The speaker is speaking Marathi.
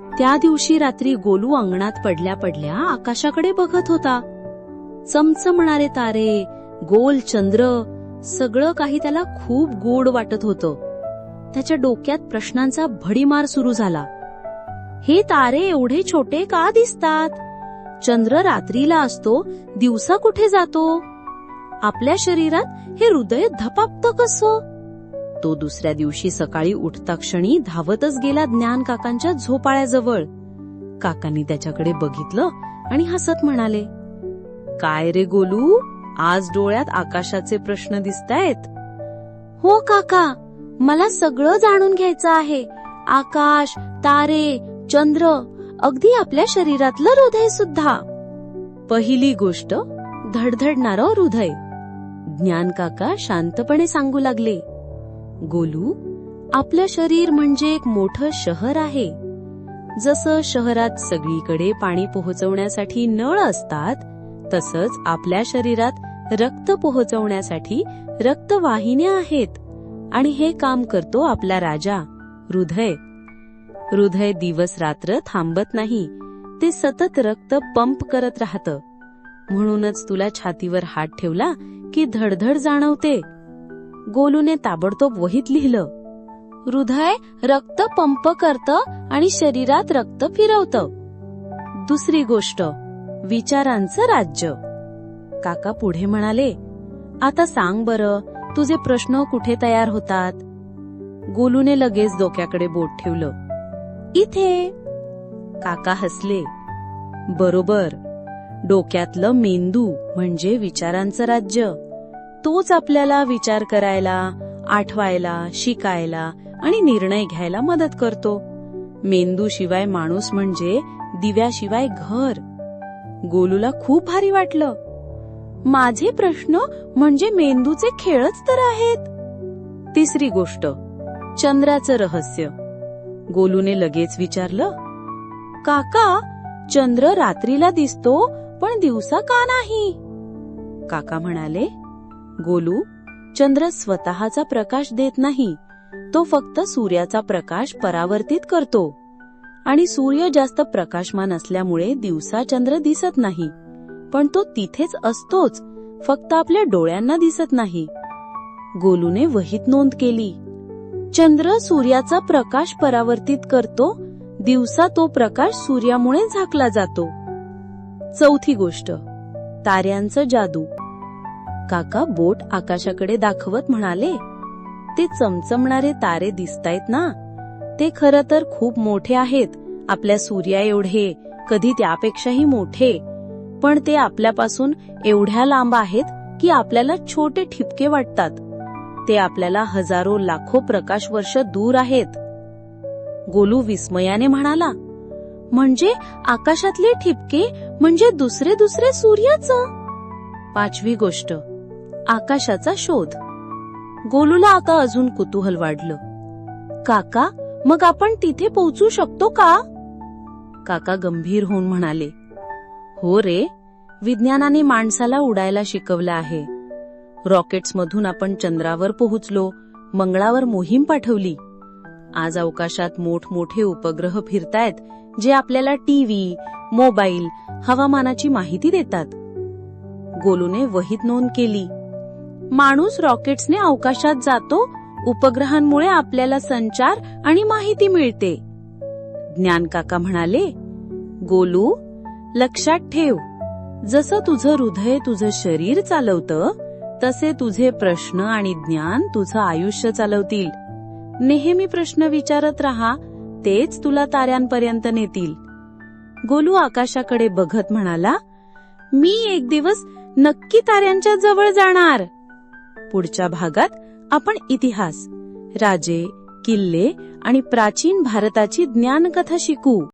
त्या दिवशी रात्री गोलू अंगणात पडल्या पडल्या आकाशाकडे बघत होता. चमचमणारे तारे गोल चंद्र सगळं काही त्याला खूप गोड वाटत होतं. त्याच्या डोक्यात प्रश्नांचा भडीमार सुरू झाला. हे तारे एवढे छोटे का दिसतात? चंद्र रात्रीला असतो दिवसा कुठे जातो? आपल्या शरीरात हे हृदय धपापत कसं? तो दुसऱ्या दिवशी सकाळी उठता क्षणी धावतच गेला ज्ञान काकांच्या झोपाळ्याजवळ. काकांनी त्याच्याकडे बघितलं आणि हसत म्हणाले काय रे गोलू आज डोळ्यात आकाशाचे प्रश्न दिसतायत. हो काका मला सगळं जाणून घ्यायचं आहे. आकाश तारे चंद्र अगदी आपल्या शरीरातलं हृदय सुद्धा. पहिली गोष्ट धडधडणारं हृदय. ज्ञान काका शांतपणे सांगू लागले. गोलू आपलं शरीर म्हणजे एक मोठं शहर आहे. जसं शहरात सगळीकडे पाणी पोहोचवण्यासाठी नळ असतात तसंच आपल्या शरीरात रक्त पोहोचवण्यासाठी रक्तवाहिन्या आहेत आणि हे काम करतो आपला राजा हृदय. हृदय दिवस रात्र थांबत नाही ते सतत रक्त पंप करत राहतं. म्हणूनच तुला छातीवर हात ठेवला की धडधड जाणवते. गोलूने ताबडतोब वहीत लिहिलं. हृदय रक्त पंप करतं आणि शरीरात रक्त फिरवतं. दुसरी गोष्ट विचारांचं राज्य. काका पुढे म्हणाले आता सांग बरं तुझे प्रश्न कुठे तयार होतात? गोलूने लगेच डोक्याकडे बोट ठेवलं. इथे. काका हसले. बरोबर. डोक्यातलं मेंदू म्हणजे विचारांचं राज्य. तोच आपल्याला विचार करायला आठवायला शिकायला आणि निर्णय घ्यायला मदत करतो. मेंदू शिवाय माणूस म्हणजे दिव्याशिवाय घर. गोलूला खूप भारी वाटलं. माझे प्रश्न म्हणजे मेंदूचे खेळच तर आहेत. तिसरी गोष्ट चंद्राचं रहस्य. गोलूने लगेच विचारलं काका चंद्र रात्रीला दिसतो पण दिवसा का नाही? काका म्हणाले गोलू चंद्र स्वतःचा प्रकाश देत नाही. तो फक्त सूर्याचा प्रकाश परावर्तित करतो. आणि सूर्य जास्त प्रकाशमान असल्यामुळे दिवसा चंद्र दिसत नाही. पण तो तिथेच असतोच फक्त आपल्या डोळ्यांना दिसत नाही. गोलूने वहीत नोंद केली. चंद्र सूर्याचा प्रकाश परावर्तित करतो दिवसा तो प्रकाश सूर्यामुळे झाकला जातो. चौथी गोष्ट ताऱ्यांचं जादू. काका बोट आकाशाकडे दाखवत म्हणाले ते चमचमणारे तारे दिसतायत ना. ते खरं तर खूप मोठे आहेत. आपल्या सूर्या एवढे कधी त्यापेक्षाही मोठे. पण ते आपल्यापासून एवढ्या लांब आहेत की आपल्याला छोटे ठिपके वाटतात. ते आपल्याला हजारो लाखो प्रकाश वर्ष दूर आहेत. गोलू विस्मयाने म्हणाला म्हणजे आकाशातले ठिपके म्हणजे दुसरे दुसरे सूर्याचं? पाचवी गोष्ट आकाशाचा शोध. गोलूला आता अजून कुतूहल वाढलं. काका मग आपण तिथे पोहोचू शकतो का? काका गंभीर होऊन म्हणाले हो रे विज्ञानाने माणसाला उडायला शिकवलं आहे. रॉकेट्स मधून आपण चंद्रावर पोहोचलो मंगळावर मोहीम पाठवली. आज अवकाशात मोठमोठे उपग्रह फिरतायत जे आपल्याला टीव्ही मोबाईल हवामानाची माहिती देतात. गोलूने वहीत नोंद केली. माणूस रॉकेट्सने अवकाशात जातो उपग्रहांमुळे आपल्याला संचार आणि माहिती मिळते. ज्ञान काका म्हणाले गोलू लक्षात ठेव. जसं तुझं हृदय तुझं शरीर चालवतं तसे तुझे प्रश्न आणि ज्ञान तुझं आयुष्य चालवतील. नेहमी प्रश्न विचारत राहा तेच तुला ताऱ्यांपर्यंत नेतील. गोलू आकाशाकडे बघत म्हणाला मी एक दिवस नक्की ताऱ्यांच्या जवळ जाणार. पुढच्या भागात आपण इतिहास राजे किल्ले आणि प्राचीन भारताची ज्ञानकथा शिकू.